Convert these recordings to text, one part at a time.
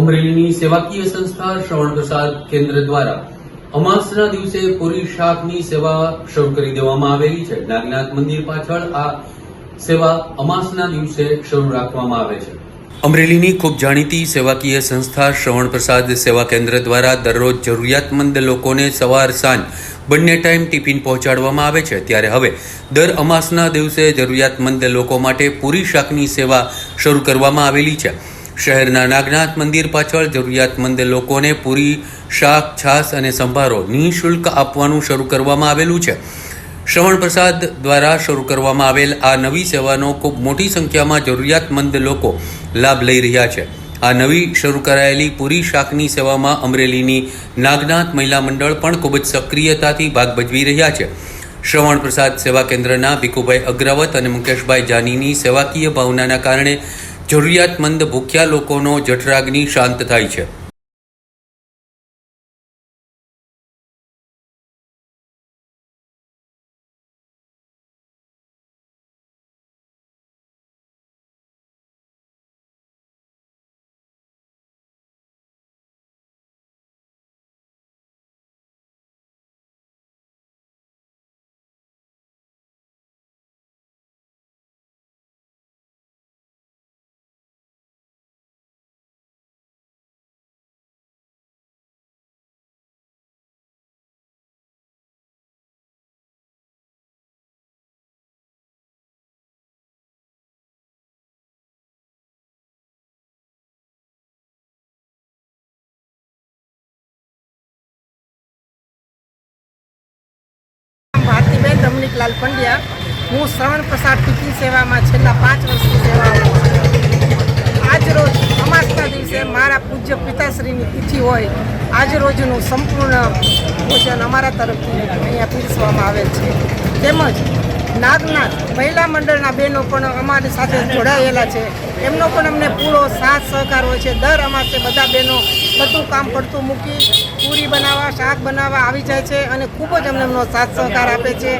અમરેલીની સેવાકીય સંસ્થા શ્રવણ પ્રસાદ કેન્દ્ર દ્વારા અમાસના દિવસે પૂરી શાકની સેવા શરૂ કરી દેવામાં આવેલી છે. નાગનાથ મંદિર પાછળ આ સેવા અમાસના દિવસે શરૂ રાખવામાં આવે છે. અમરેલીની ખૂબ જાણીતી સેવાકીય સંસ્થા શ્રવણ પ્રસાદ સેવા કેન્દ્ર દ્વારા દરરોજ જરૂરિયાતમંદ લોકોને સવાર સાંજ બંને ટાઈમ ટિફિન પહોંચાડવામાં આવે છે. ત્યારે હવે દર અમાસના દિવસે જરૂરિયાતમંદ લોકો માટે પૂરી શાકની સેવા શરૂ કરવામાં આવેલી છે. શહેરના નાગનાથ મંદિર પાછળ જરૂરિયાતમંદ લોકોને પૂરી શાક, છાશ અને સંભારો નિઃશુલ્ક આપવાનું શરૂ કરવામાં આવેલું છે. શ્રવણ પ્રસાદ દ્વારા શરૂ કરવામાં આવેલ આ નવી સેવાનો ખૂબ મોટી સંખ્યામાં જરૂરિયાતમંદ લોકો લાભ લઈ રહ્યા છે. આ નવી શરૂ કરાયેલી પૂરી શાકની સેવામાં અમરેલીની નાગનાથ મહિલા મંડળ પણ ખૂબ જ સક્રિયતાથી ભાગ ભજવી રહ્યા છે. શ્રવણ પ્રસાદ સેવા કેન્દ્રના ભીખુભાઈ અગ્રવત અને મુકેશભાઈ જાનીની સેવાકીય ભાવનાના કારણે જરૂરિયાતમંદ ભૂખ્યા લોકોનો જઠરાગ્નિ શાંત થાય છે. ભારતીબેન પંડ્યા. હું શ્રવણ પ્રસાદ ટિફિન સેવામાં છેલ્લા પાંચ વર્ષની સેવા આજ રોજ અમાસના દિવસે મારા પૂજ્ય પિતાશ્રીની તિથિ હોય, આજ રોજનું સંપૂર્ણ ભોજન અમારા તરફથી અહીંયા પીરસવામાં આવેલ છે. તેમજ નાગનાથ મહિલા મંડળના બહેનો પણ અમારી સાથે જોડાયેલા છે. એમનો પણ અમને પૂરો સાથ સહકાર હોય છે. દર અમાસે બધા બહેનો બધું કામ પડતું મૂકી પૂરી બનાવવા, શાક બનાવવા આવી જાય છે અને ખૂબ જ અમને એમનો સાથ સહકાર આપે છે.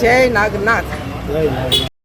જય નાગનાથ.